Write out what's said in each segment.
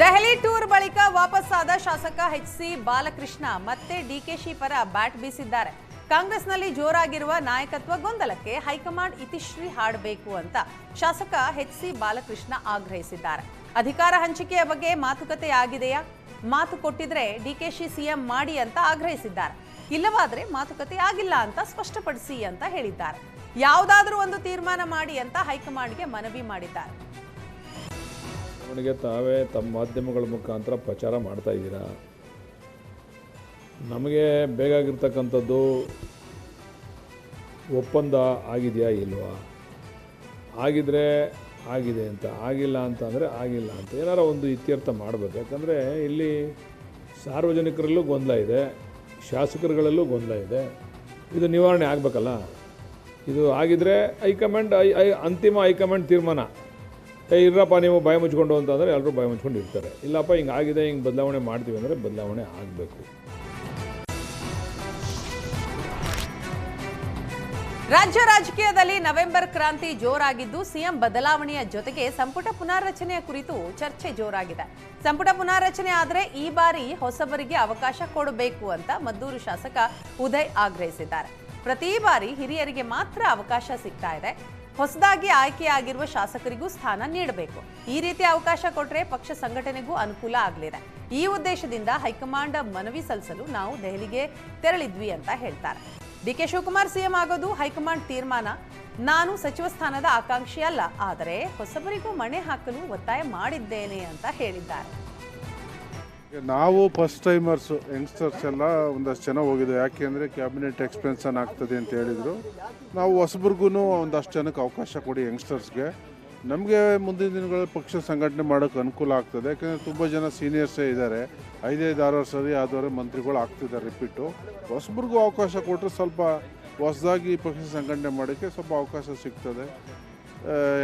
Delhi tour ಬಳಿಕ ವಾಪಸ್ಸಾದ ಶಾಸಕ H C Balakrishna ಮತ್ತೆ ಡಿಕೆಶಿ ಪರ ಬ್ಯಾಟ್ ಬೀಸಿದ್ದಾರೆ. ಕಾಂಗ್ರೆಸ್ನಲ್ಲಿ ಜೋರಾಗಿರುವ ನಾಯಕತ್ವ ಗೊಂದಲಕ್ಕೆ ಹೈಕಮಾಂಡ್ ಇತಿಶ್ರೀ ಹಾಡಬೇಕು ಅಂತ ಶಾಸಕ ಎಚ್ ಸಿ ಬಾಲಕೃಷ್ಣ ಆಗ್ರಹಿಸಿದ್ದಾರೆ. ಅಧಿಕಾರ ಹಂಚಿಕೆಯ ಬಗ್ಗೆ ಮಾತುಕತೆ ಆಗಿದೆಯಾ? ಮಾತು ಕೊಟ್ಟಿದ್ರೆ ಡಿಕೆಶಿ ಸಿಎಂ ಮಾಡಿ ಅಂತ ಆಗ್ರಹಿಸಿದ್ದಾರೆ. ಇಲ್ಲವಾದ್ರೆ ಮಾತುಕತೆ ಆಗಿಲ್ಲ ಅಂತ ಸ್ಪಷ್ಟಪಡಿಸಿ ಅಂತ ಹೇಳಿದ್ದಾರೆ. ಯಾವುದಾದ್ರೂ ಒಂದು ತೀರ್ಮಾನ ಮಾಡಿ ಅಂತ ಹೈಕಮಾಂಡ್ಗೆ ಮನವಿ ಮಾಡಿದ್ದಾರೆ. ಅವನಿಗೆ ತಾವೇ ತಮ್ಮ ಮಾಧ್ಯಮಗಳ ಮುಖಾಂತರ ಪ್ರಚಾರ ಮಾಡ್ತಾ ಇದ್ದೀರಾ? ನಮಗೆ ಬೇಕಾಗಿರ್ತಕ್ಕಂಥದ್ದು ಒಪ್ಪಂದ ಆಗಿದೆಯಾ ಇಲ್ವಾ? ಆಗಿದ್ರೆ ಆಗಿದೆ ಅಂತ, ಆಗಿಲ್ಲ ಅಂತ ಅಂದರೆ ಆಗಿಲ್ಲ ಅಂತ ಏನಾರ ಒಂದು ಇತ್ಯರ್ಥ ಮಾಡಬೇಕು. ಯಾಕಂದರೆ ಇಲ್ಲಿ ಸಾರ್ವಜನಿಕರಲ್ಲೂ ಗೊಂದಲ ಇದೆ, ಶಾಸಕರುಗಳಲ್ಲೂ ಗೊಂದಲ ಇದೆ. ಇದು ನಿವಾರಣೆ ಆಗಬೇಕಲ್ಲ? ಇದು ಆಗಿದ್ರೆ ಹೈಕಮಾಂಡ್ ಐ ಐ ಅಂತಿಮ ಹೈಕಮಾಂಡ್ ತೀರ್ಮಾನ. ಏ ಇರಪ್ಪ ನೀವು ಭಯ ಮುಚ್ಕೊಂಡು ಅಂತಂದರೆ ಎಲ್ಲರೂ ಭಯ ಮುಚ್ಕೊಂಡು ಇರ್ತಾರೆ. ಇಲ್ಲಪ್ಪ, ಹಿಂಗೆ ಆಗಿದೆ, ಹಿಂಗೆ ಬದಲಾವಣೆ ಮಾಡ್ತೀವಿ ಅಂದರೆ ಬದಲಾವಣೆ ಆಗಬೇಕು. ರಾಜ್ಯ ರಾಜಕೀಯದಲ್ಲಿ ನವೆಂಬರ್ ಕ್ರಾಂತಿ ಜೋರಾಗಿದ್ದು, ಸಿಎಂ ಬದಲಾವಣೆಯ ಜೊತೆಗೆ ಸಂಪುಟ ಪುನಾರಚನೆಯ ಕುರಿತು ಚರ್ಚೆ ಜೋರಾಗಿದೆ. ಸಂಪುಟ ಪುನಾರಚನೆ ಆದರೆ ಈ ಬಾರಿ ಹೊಸಬರಿಗೆ ಅವಕಾಶ ಕೊಡಬೇಕು ಅಂತ ಮದ್ದೂರು ಶಾಸಕ ಉದಯ್ ಆಗ್ರಹಿಸಿದ್ದಾರೆ. ಪ್ರತಿ ಬಾರಿ ಹಿರಿಯರಿಗೆ ಮಾತ್ರ ಅವಕಾಶ ಸಿಗ್ತಾ ಇದೆ. ಹೊಸದಾಗಿ ಆಯ್ಕೆಯಾಗಿರುವ ಶಾಸಕರಿಗೂ ಸ್ಥಾನ ನೀಡಬೇಕು. ಈ ರೀತಿ ಅವಕಾಶ ಕೊಟ್ಟರೆ ಪಕ್ಷ ಸಂಘಟನೆಗೂ ಅನುಕೂಲ ಆಗಲಿದೆ. ಈ ಉದ್ದೇಶದಿಂದ ಹೈಕಮಾಂಡ್ ಮನವಿ ಸಲ್ಲಿಸಲು ನಾವು ದೆಹಲಿಗೆ ತೆರಳಿದ್ವಿ ಅಂತ ಹೇಳ್ತಾರೆ. ಡಿಕೆ ಶಿವಕುಮಾರ್ ಸಿಎಂ ಆಗೋದು ಹೈಕಮಾಂಡ್ ತೀರ್ಮಾನ? ನಾನು ಸಚಿವ ಸ್ಥಾನದ ಆಕಾಂಕ್ಷಿ ಅಲ್ಲ, ಆದರೆ ಹೊಸಬರಿಗೂ ಮಣೆ ಹಾಕಲು ಒತ್ತಾಯ ಮಾಡಿದ್ದೇನೆ ಅಂತ ಹೇಳಿದ್ದಾರೆ. ನಾವು ಫಸ್ಟ್ ಟೈಮರ್ಸು ಯಂಗ್ಸ್ಟರ್ಸ್ ಎಲ್ಲ ಒಂದಷ್ಟು ಜನ ಯಾಕೆ ಅಂದರೆ ಕ್ಯಾಬಿನೆಟ್ ಎಕ್ಸ್ಪೆನ್ಸನ್ ಆಗ್ತದೆ ಅಂತ ಹೇಳಿದರು. ನಾವು ಹೊಸಬ್ರಿಗೂ ಒಂದಷ್ಟು ಜನಕ್ಕೆ ಅವಕಾಶ ಕೊಡಿ ಯಂಗ್ಸ್ಟರ್ಸ್ಗೆ ನಮಗೆ ಮುಂದಿನ ದಿನಗಳಲ್ಲಿ ಪಕ್ಷ ಸಂಘಟನೆ ಮಾಡೋಕ್ಕೆ ಅನುಕೂಲ ಆಗ್ತದೆ. ಯಾಕೆಂದರೆ ತುಂಬ ಜನ ಸೀನಿಯರ್ಸೇ ಇದ್ದಾರೆ. ಐದೈದು, ಆರು ವರ್ಷದಲ್ಲಿ ಆದವರೆ ಮಂತ್ರಿಗಳು ಆಗ್ತಿದ್ದಾರೆ ರಿಪೀಟು ಹೊಸಬ್ರಿಗೂ ಅವಕಾಶ ಕೊಟ್ಟರೆ ಸ್ವಲ್ಪ ಹೊಸದಾಗಿ ಪಕ್ಷ ಸಂಘಟನೆ ಮಾಡೋಕ್ಕೆ ಸ್ವಲ್ಪ ಅವಕಾಶ ಸಿಗ್ತದೆ.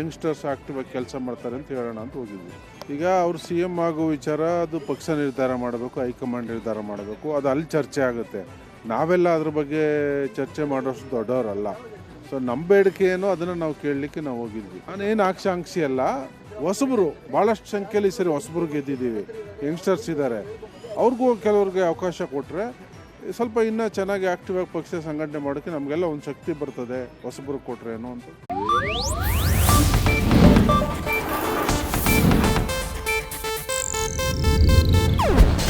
ಯಂಗ್ಸ್ಟರ್ಸ್ ಆಕ್ಟಿವಾಗಿ ಕೆಲಸ ಮಾಡ್ತಾರೆ ಅಂತ ಹೇಳೋಣ ಅಂತ ಹೋಗಿದ್ವಿ. ಈಗ ಅವರು ಸಿ ಎಂ ಆಗೋ ವಿಚಾರ ಅದು ಪಕ್ಷ ನಿರ್ಧಾರ ಮಾಡಬೇಕು, ಹೈಕಮಾಂಡ್ ನಿರ್ಧಾರ ಮಾಡಬೇಕು, ಅದು ಅಲ್ಲಿ ಚರ್ಚೆ ಆಗುತ್ತೆ. ನಾವೆಲ್ಲ ಅದ್ರ ಬಗ್ಗೆ ಚರ್ಚೆ ಮಾಡೋಷ್ಟು ದೊಡ್ಡವರಲ್ಲ. ಸೊ ನಮ್ಮ ಬೇಡಿಕೆ ಏನು ಅದನ್ನು ನಾವು ಕೇಳಲಿಕ್ಕೆ ನಾವು ಹೋಗಿದ್ವಿ. ನಾನೇನು ಆಕ್ಷಾಂಕ್ಷಿ ಅಲ್ಲ, ಹೊಸಬರು ಭಾಳಷ್ಟು ಸಂಖ್ಯೆಯಲ್ಲಿ ಸರಿ ಹೊಸಬರು ಗೆದ್ದಿದ್ದೀವಿ ಯಂಗ್ಸ್ಟರ್ಸ್ ಇದ್ದಾರೆ ಅವ್ರಿಗೂ ಕೆಲವ್ರಿಗೆ ಅವಕಾಶ ಕೊಟ್ಟರೆ ಸ್ವಲ್ಪ ಇನ್ನೂ ಚೆನ್ನಾಗಿ ಆಕ್ಟಿವ್ ಆಗಿ ಪಕ್ಷ ಸಂಘಟನೆ ಮಾಡೋಕ್ಕೆ ನಮಗೆಲ್ಲ ಒಂದು ಶಕ್ತಿ ಬರ್ತದೆ, ಹೊಸಬರು ಕೊಟ್ಟರೆ ಏನು ಅಂತ.